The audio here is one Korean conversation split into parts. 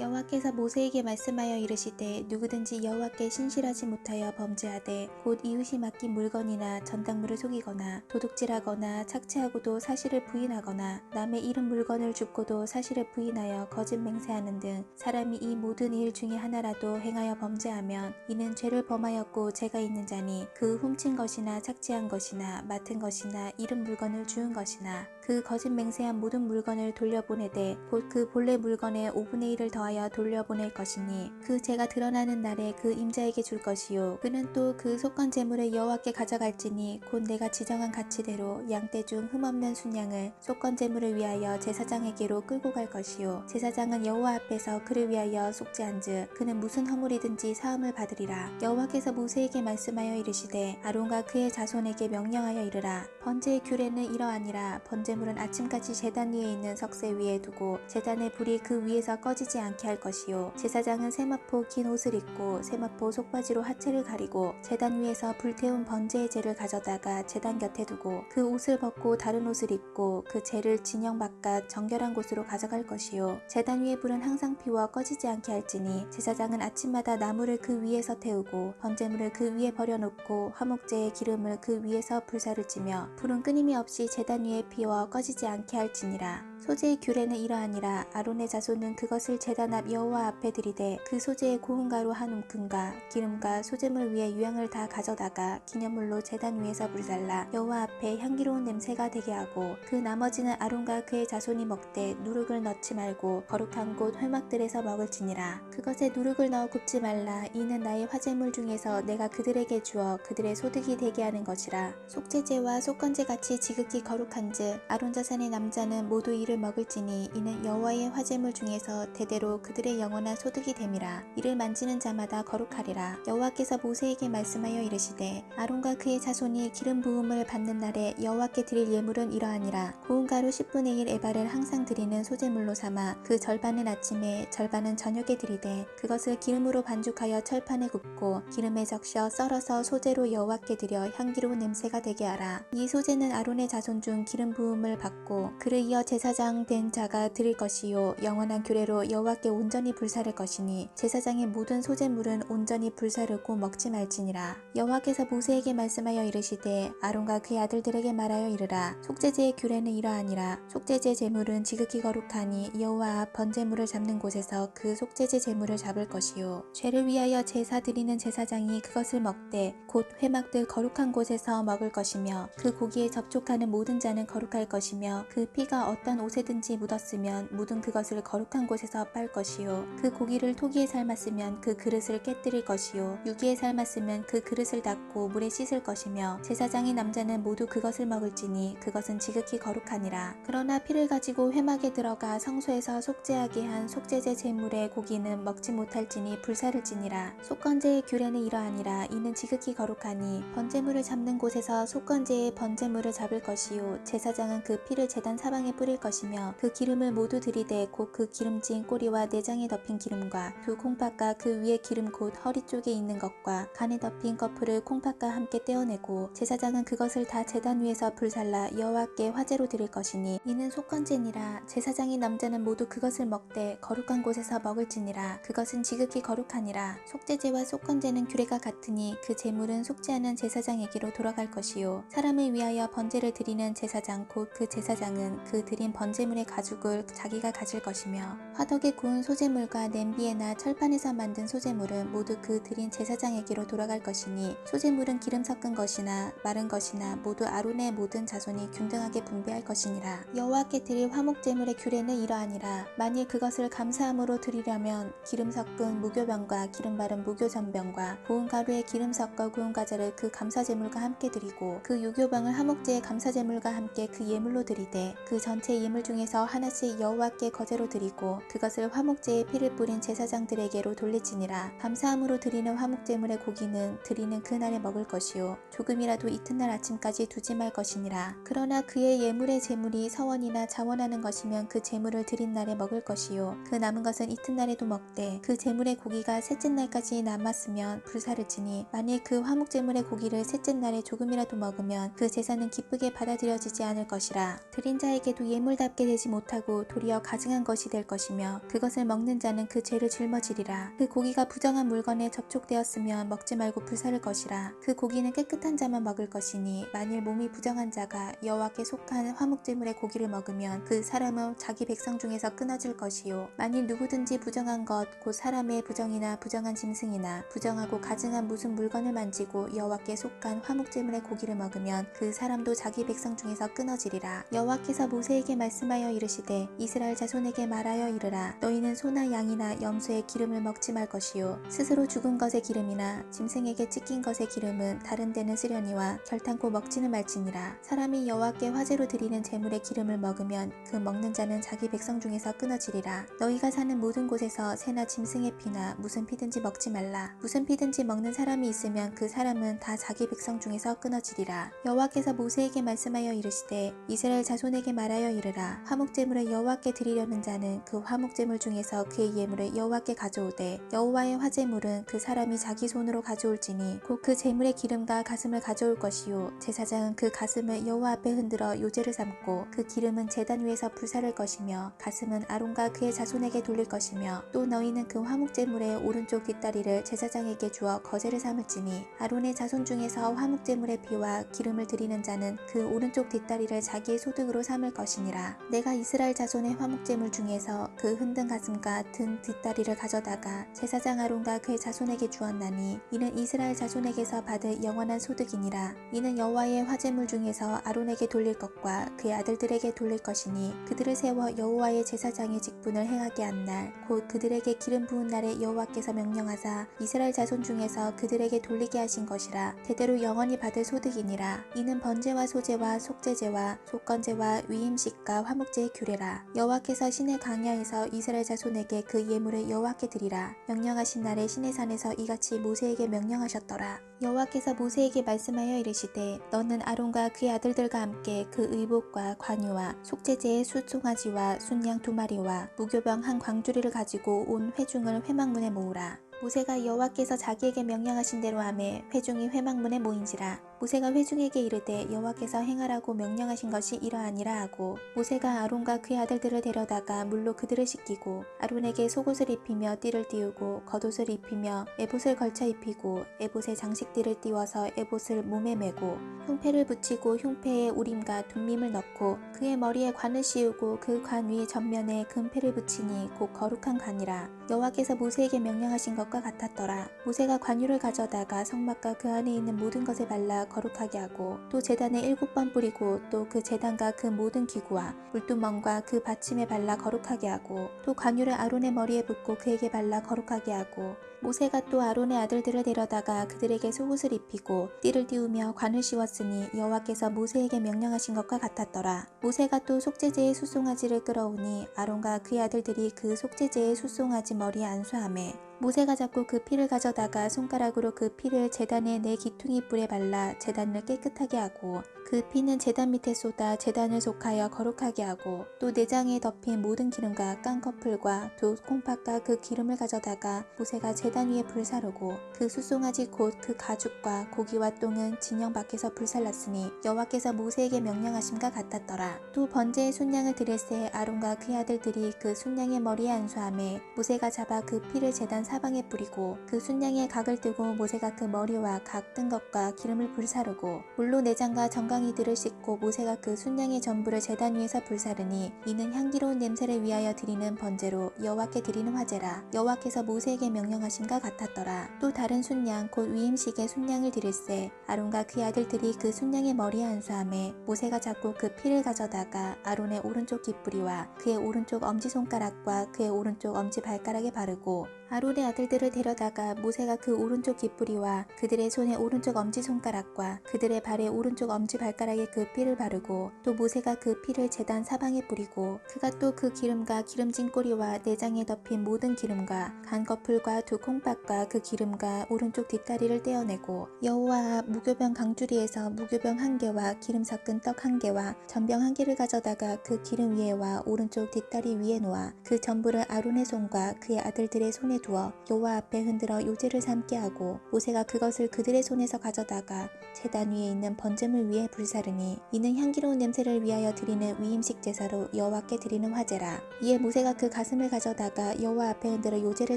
여호와께서 모세에게 말씀하여 이르시되 누구든지 여호와께 신실하지 못하여 범죄하되 곧 이웃이 맡긴 물건이나 전당물을 속이거나 도둑질하거나 착취하고도 사실을 부인하거나 남의 잃은 물건을 줍고도 사실을 부인하여 거짓 맹세하는 등 사람이 이 모든 일 중에 하나라도 행하여 범죄하면 이는 죄를 범하였고 죄가 있는 자니 그 훔친 것이나 착취한 것이나 맡은 것이나 잃은 물건을 주운 것이나 그 거짓 맹세한 모든 물건을 돌려보내되 곧 그 본래 물건의 5분의 1을 더 하여 돌려보낼 것이니 그 죄가 드러나는 날에 그 임자에게 줄 것이요. 그는 또 그 속건 재물을 여호와께 가져갈지니 곧 내가 지정한 가치대로 양떼 중 흠없는 순양을 속건 재물을 위하여 제사장에게로 끌고 갈 것이요. 제사장은 여호와 앞에서 그를 위하여 속죄한즉 그는 무슨 허물이든지 사함을 받으리라. 여호와께서 모세에게 말씀하여 이르시되 아론과 그의 자손에게 명령하여 이르라. 번제의 규례는 이러하니라. 번제물은 아침까지 제단 위에 있는 석쇠 위에 두고 제단의 불이 그 위에서 꺼지지 않게 할 것이요. 제사장은 세마포 긴 옷을 입고 세마포 속바지로 하체를 가리고 제단 위에서 불태운 번제의 재를 가져다가 제단 곁에 두고 그 옷을 벗고 다른 옷을 입고 그 재를 진영 바깥 정결한 곳으로 가져갈 것이요. 제단 위의 불은 항상 피워 꺼지지 않게 할지니 제사장은 아침마다 나무를 그 위에서 태우고 번제물을 그 위에 버려놓고 화목제의 기름을 그 위에서 불사를 찌며 불은 끊임이 없이 제단 위에 피워 꺼지지 않게 할지니라 소재의 규례는 이러하니라. 아론의 자손은 그것을 제단 앞 여호와 앞에 들이되 그 소재의 고운 가루 한 움큼과 기름과 소재물 위에 유향을 다 가져다가 기념물로 제단 위에서 불살라 여호와 앞에 향기로운 냄새가 되게 하고 그 나머지는 아론과 그의 자손이 먹되 누룩을 넣지 말고 거룩한 곳 회막들에서 먹을지니라. 그것에 누룩을 넣어 굽지 말라. 이는 나의 화제물 중에서 내가 그들에게 주어 그들의 소득이 되게 하는 것이라. 속죄제와 속건제 같이 지극히 거룩한즉 아론 자산의 남자는 모두 이를 먹을지니 이는 여호와의 화제물 중에서 대대로 그들의 영원한 소득이 됨이라. 이를 만지는 자마다 거룩하리라. 여호와께서 모세에게 말씀하여 이르시되 아론과 그의 자손이 기름 부음을 받는 날에 여호와께 드릴 예물은 이러하니라. 고운 가루 10분의 1 에바를 항상 드리는 소제물로 삼아 그 절반은 아침에 절반은 저녁에 드리되 그것을 기름으로 반죽하여 철판에 굽고 기름에 적셔 썰어서 소제로 여호와께 드려 향기로운 냄새가 되게 하라. 이 소제는 아론의 자손 중 기름 부음을 받고 그를 이어 제사 장 된 자가 드릴 것이요. 영원한 규례로 여호와께 온전히 불사를 것이니 제사장의 모든 소제물은 온전히 불사르고 먹지 말지니라. 여호와께서 모세에게 말씀하여 이르시되 아론과 그의 아들들에게 말하여 이르라. 속죄제의 규례는 이러하니라. 속죄제 제물은 지극히 거룩하니 여호와 앞 번제물을 잡는 곳에서 그 속죄제 제물을 잡을 것이요. 죄를 위하여 제사 드리는 제사장이 그것을 먹되 곧 회막들 거룩한 곳에서 먹을 것이며 그 고기에 접촉하는 모든 자는 거룩할 것이며 그 피가 어떤 옷에든지 묻었으면 묻은 그것을 거룩한 곳에서 빨 것이요. 그 고기를 토기에 삶았으면 그 그릇을 깨뜨릴 것이요. 유기에 삶았으면 그 그릇을 닦고 물에 씻을 것이며 제사장의 남자는 모두 그것을 먹을지니 그것은 지극히 거룩하니라. 그러나 피를 가지고 회막에 들어가 성소에서 속죄하게 한 속죄제 제물의 고기는 먹지 못할지니 불사를지니라. 속건제의 규례는 이러하니라. 이는 지극히 거룩하니 번제물을 잡는 곳에서 속건제의 번제물을 잡을 것이요. 제사장은 그 피를 제단 사방에 뿌릴 것이 며 그 기름을 모두 들이대 곧 그 기름진 꼬리와 내장에 덮인 기름과 두 콩팥과 그 위에 기름 곧 허리 쪽에 있는 것과 간에 덮인 커플을 콩팥과 함께 떼어내고 제사장은 그것을 다 제단 위에서 불살라 여호와께 화제로 드릴 것이니 이는 속건제니라. 제사장의 남자는 모두 그것을 먹되 거룩한 곳에서 먹을지니라. 그것은 지극히 거룩하니라. 속죄제와 속건제는 규례가 같으니 그 제물은 속죄하는 제사장에게로 돌아갈 것이요. 사람을 위하여 번제를 드리는 제사장 곧 그 제사장은 그 드린 번제 물의 가죽을 자기가 가질 것이며 화덕에 구운 소제물과 냄비에나 철판에서 만든 소제물은 모두 그 드린 제사장에게로 돌아갈 것이니 소제물은 기름 섞은 것이나 마른 것이나 모두 아론의 모든 자손이 균등하게 분배할 것이니라. 여호와께 드릴 화목 제물의 규례는 이러하니라. 만일 그것을 감사함으로 드리려면 기름 섞은 무교병과 기름 바른 무교전병과 고운 가루에 기름 섞어 구운 과자를 그 감사 제물과 함께 드리고 그 유교병을 화목제의 감사 제물과 함께 그 예물로 드리되 그 전체 예물 중에서 하나씩 여호와께 거제로 드리고 그것을 화목제에 피를 뿌린 제사장들에게로 돌리지니라 감사함으로 드리는 화목제물의 고기는 드리는 그날에 먹을 것이요 조금이라도 이튿날 아침까지 두지 말 것이니라 그러나 그의 예물의 제물이 서원이나 자원하는 것이면 그 제물을 드린 날에 먹을 것이요 그 남은 것은 이튿날에도 먹되 그 제물의 고기가 셋째 날까지 남았으면 불사를 지니 만일 그 화목제물의 고기를 셋째 날에 조금이라도 먹으면 그 제사는 기쁘게 받아들여지지 않을 것이라 드린 자에게도 예물 아름답게 되지 못하고 도리어 가증한 것이 될 것이며 그것을 먹는 자는 그 죄를 짊어지리라. 그 고기가 부정한 물건에 접촉되었으면 먹지 말고 불사를 것이라. 그 고기는 깨끗한 자만 먹을 것이니 만일 몸이 부정한 자가 여호와께 속한 화목제물의 고기를 먹으면 그 사람은 자기 백성 중에서 끊어질 것이요. 만일 누구든지 부정한 것 곧 사람의 부정이나 부정한 짐승이나 부정하고 가증한 무슨 물건을 만지고 여호와께 속한 화목제물의 고기를 먹으면 그 사람도 자기 백성 중에서 끊어지리라. 여호와께서 모세에게 말씀 하여 이르시되 이스라엘 자손에게 말하여 이르라. 너희는 소나 양이나 염소의 기름을 먹지 말 것이요. 스스로 죽은 것의 기름이나 짐승에게 찢긴 것의 기름은 다른 데는 쓰려니와 결탄코 먹지는 말지니라. 사람이 여호와께 화제로 드리는 제물의 기름을 먹으면 그 먹는 자는 자기 백성 중에서 끊어지리라. 너희가 사는 모든 곳에서 새나 짐승의 피나 무슨 피든지 먹지 말라. 무슨 피든지 먹는 사람이 있으면 그 사람은 다 자기 백성 중에서 끊어지리라. 여호와께서 모세에게 말씀하여 이르시되 이스라엘 자손에게 말하여 이르라 화목제물을 여호와께 드리려는 자는 그 화목제물 중에서 그의 예물을 여호와께 가져오되 여호와의 화제물은 그 사람이 자기 손으로 가져올지니 곧 그 제물의 기름과 가슴을 가져올 것이요 제사장은 그 가슴을 여호와 앞에 흔들어 요제를 삼고 그 기름은 제단 위에서 불사를 것이며 가슴은 아론과 그의 자손에게 돌릴 것이며 또 너희는 그 화목제물의 오른쪽 뒷다리를 제사장에게 주어 거제를 삼을지니 아론의 자손 중에서 화목제물의 피와 기름을 드리는 자는 그 오른쪽 뒷다리를 자기의 소득으로 삼을 것이니라 내가 이스라엘 자손의 화목제물 중에서 그 흔든 가슴과 든 뒷다리를 가져다가 제사장 아론과 그의 자손에게 주었나니 이는 이스라엘 자손에게서 받을 영원한 소득이니라. 이는 여호와의 화제물 중에서 아론에게 돌릴 것과 그의 아들들에게 돌릴 것이니 그들을 세워 여호와의 제사장의 직분을 행하게 한 날 곧 그들에게 기름 부은 날에 여호와께서 명령하사 이스라엘 자손 중에서 그들에게 돌리게 하신 것이라. 대대로 영원히 받을 소득이니라. 이는 번제와 소제와 속제제와 속건제와 위임식과 화목제의 규례라. 여호와께서 신의 강야에서 이스라엘 자손에게 그 예물을 여호와께 드리라. 명령하신 날에 신의 산에서 이같이 모세에게 명령하셨더라. 여호와께서 모세에게 말씀하여 이르시되 너는 아론과 그의 아들들과 함께 그 의복과 관유와 속죄제의 숫송아지와 순양 두 마리와 무교병 한 광주리를 가지고 온 회중을 회막문에 모으라. 모세가 여호와께서 자기에게 명령하신 대로 하매 회중이 회막문에 모인지라 모세가 회중에게 이르되 여호와께서 행하라고 명령하신 것이 이러하니라 하고 모세가 아론과 그의 아들들을 데려다가 물로 그들을 씻기고 아론에게 속옷을 입히며 띠를 띄우고 겉옷을 입히며 에봇을 걸쳐 입히고 에봇에 장식띠를 띄워서 에봇을 몸에 메고 흉패를 붙이고 흉패에 우림과 둠밈을 넣고 그의 머리에 관을 씌우고 그 관 위 전면에 금패를 붙이니 곧 거룩한 관이라. 여호와께서 모세에게 명령하신 것과 같았더라. 모세가 관유를 가져다가 성막과 그 안에 있는 모든 것에 발라 거룩하게 하고 또 제단에 일곱 번 뿌리고 또 그 제단과 그 모든 기구와 물두멍과 그 받침에 발라 거룩하게 하고 또 관유를 아론의 머리에 붓고 그에게 발라 거룩하게 하고 모세가 또 아론의 아들들을 데려다가 그들에게 속옷을 입히고 띠를 띄우며 관을 씌웠으니 여호와께서 모세에게 명령하신 것과 같았더라. 모세가 또 속죄제의 수송아지를 끌어오니 아론과 그의 아들들이 그 속죄제의 수송아지 머리에 안수하매 모세가 잡고 그 피를 가져다가 손가락으로 그 피를 제단의 네 기퉁이 뿔에 발라 제단을 깨끗하게 하고 그 피는 제단 밑에 쏟아 제단을 속하여 거룩하게 하고 또 내장에 덮인 모든 기름과 깡커풀과 두 콩팥과 그 기름을 가져다가 모세가 제단 위에 불사르고 그 수송아지 곧 그 가죽과 고기와 똥은 진영 밖에서 불살랐으니 여호와께서 모세에게 명령하심과 같았더라. 또 번제의 순양을 드릴 새 아론과 그의 아들들이 그 순양의 머리에 안수함에 모세가 잡아 그 피를 제단 사방에 뿌리고 그 순양의 각을 뜨고 모세가 그 머리와 각 뜬 것과 기름을 불사르고 물로 내장과 정강이들을 씻고 모세가 그 순양의 전부를 제단 위에서 불사르니 이는 향기로운 냄새를 위하여 드리는 번제로 여호와께 드리는 화제라. 여호와께서 모세에게 명령하심과 같았더라. 또 다른 순양 곧 위임식의 순양을 드릴새 아론과 그의 아들들이 그 순양의 머리에 안수함에 모세가 잡고 그 피를 가져다가 아론의 오른쪽 깃뿌리와 그의 오른쪽 엄지손가락과 그의 오른쪽 엄지발가락에 바르고 아론의 아들들을 데려다가 모세가 그 오른쪽 깃뿌리와 그들의 손의 오른쪽 엄지손가락과 그들의 발의 오른쪽 엄지발가락에 그 피를 바르고 또 모세가 그 피를 제단 사방에 뿌리고 그가 또 그 기름과 기름진 꼬리와 내장에 덮인 모든 기름과 간거풀과 두 콩밥과 그 기름과 오른쪽 뒷다리를 떼어내고 여호와 무교병 강주리에서 무교병 한 개와 기름 섞은 떡 한 개와 전병 한 개를 가져다가 그 기름 위에와 오른쪽 뒷다리 위에 놓아 그 전부를 아론의 손과 그의 아들들의 손에 손에 두어 여호와 앞에 흔들어 요제를 삼게 하고 모세가 그것을 그들의 손에서 가져다가 제단 위에 있는 번제물 위에 불사르니 이는 향기로운 냄새를 위하여 드리는 위임식 제사로 여호와께 드리는 화제라. 이에 모세가 그 가슴을 가져다가 여호와 앞에 흔들어 요제를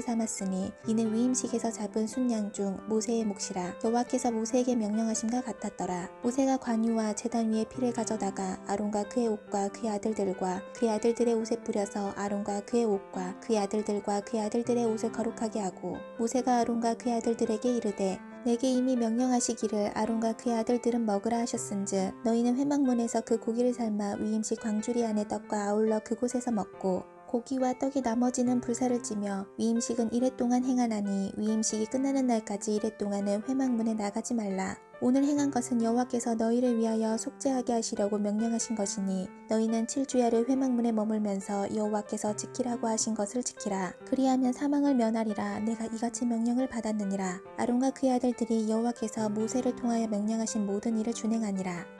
삼았으니 이는 위임식에서 잡은 순양 중 모세의 몫이라. 여호와께서 모세에게 명령하심과 같았더라. 모세가 관유와 제단 위에 피를 가져다가 아론과 그의 옷과 그의 아들들과 그의 아들들의 옷에 뿌려서 아론과 그의 옷과 그의 아들들과 그의 아들들의 옷을 거룩하게 하고 모세가 아론과 그의 아들들에게 이르되 내게 이미 명령하시기를 아론과 그의 아들들은 먹으라 하셨은즉 너희는 회막문에서 그 고기를 삶아 위임식 광주리 안에 떡과 아울러 그곳에서 먹고 고기와 떡이 나머지는 불사를 찌며 위임식은 이래 동안 행하나니 위임식이 끝나는 날까지 이래 동안은 회막문에 나가지 말라. 오늘 행한 것은 여호와께서 너희를 위하여 속죄하게 하시려고 명령하신 것이니 너희는 7주야를 회막문에 머물면서 여호와께서 지키라고 하신 것을 지키라. 그리하면 사망을 면하리라. 내가 이같이 명령을 받았느니라. 아론과 그의 아들들이 여호와께서 모세를 통하여 명령하신 모든 일을 준행하니라.